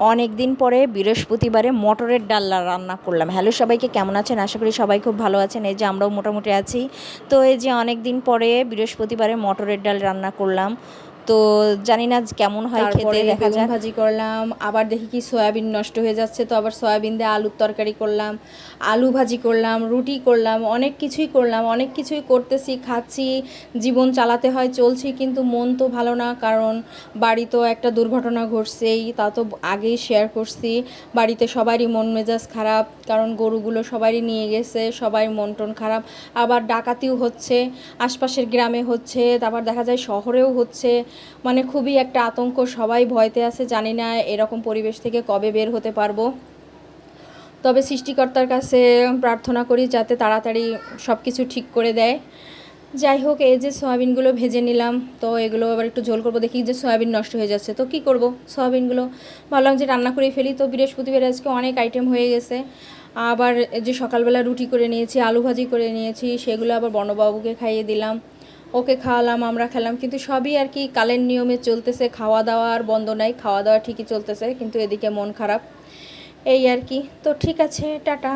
অনেক দিন পরে বৃহস্পতিবারে মটরের ডাল্লা রান্না করলাম। হ্যালো সবাইকে, কেমন আছেন? আশা করি সবাই খুব ভালো আছেন। এই যে আমরাও মোটামুটি আছি। তো এই যে অনেক দিন পরে বৃহস্পতিবারে মটরের ডাল রান্না করলাম। তো জানি না কেমন হয় খেতে দেখা ভাজি করলাম আবার দেখি কি সয়াবিন নষ্ট হয়ে যাচ্ছে তো আবার সয়াবিন দিয়ে আলুর তরকারি করলাম আলু ভাজি করলাম রুটি করলাম অনেক কিছুই করলাম অনেক কিছুই করতেছি খাচ্ছি জীবন চালাতে হয় চলছি কিন্তু মন তো ভালো না কারণ বাড়ি তো একটা দুর্ঘটনা ঘটছেই তা তো আগেই শেয়ার করছি বাড়িতে সবারই মন মেজাজ খারাপ কারণ গরুগুলো সবারই নিয়ে গেছে সবাই মন টন খারাপ আবার ডাকাতিও হচ্ছে আশপাশের গ্রামে হচ্ছে তারপর দেখা যায় শহরেও হচ্ছে মানে খুবই একটা আতঙ্ক, সবাই ভয়তে আছে, জানি না এরকম পরিবেশ থেকে কবে বের হতে পারব। তবে সৃষ্টিকর্তার কাছে প্রার্থনা করি যাতে তাড়াতাড়ি সব কিছু ঠিক করে দেয়। যাই হোক, এই যে সয়াবিনগুলো ভেজে নিলাম, তো এগুলো আবার একটু ঝোল করব, দেখি যে সয়াবিন নষ্ট হয়ে যাচ্ছে, তো কি করব? সয়াবিনগুলো ভাবলাম যে রান্না করে ফেলি, তো বৃহস্পতিবার আজকে অনেক আইটেম হয়ে গেছে। আবার যে সকালবেলা রুটি করে নিয়েছি, আলু ভাজি করে নিয়েছি, সেগুলো আবার বর্ণবাবুকে খাইয়ে দিলাম। ওকে খাওয়ালাম, আমরা খেলাম। কিন্তু সবই আর কি কালের নিয়মে চলতেছে, খাওয়া দাওয়া আর বন্ধ নাই, খাওয়া দাওয়া ঠিকই চলতেছে, কিন্তু এদিকে মন খারাপ। এই আর কি। তো ঠিক আছে, টাটা।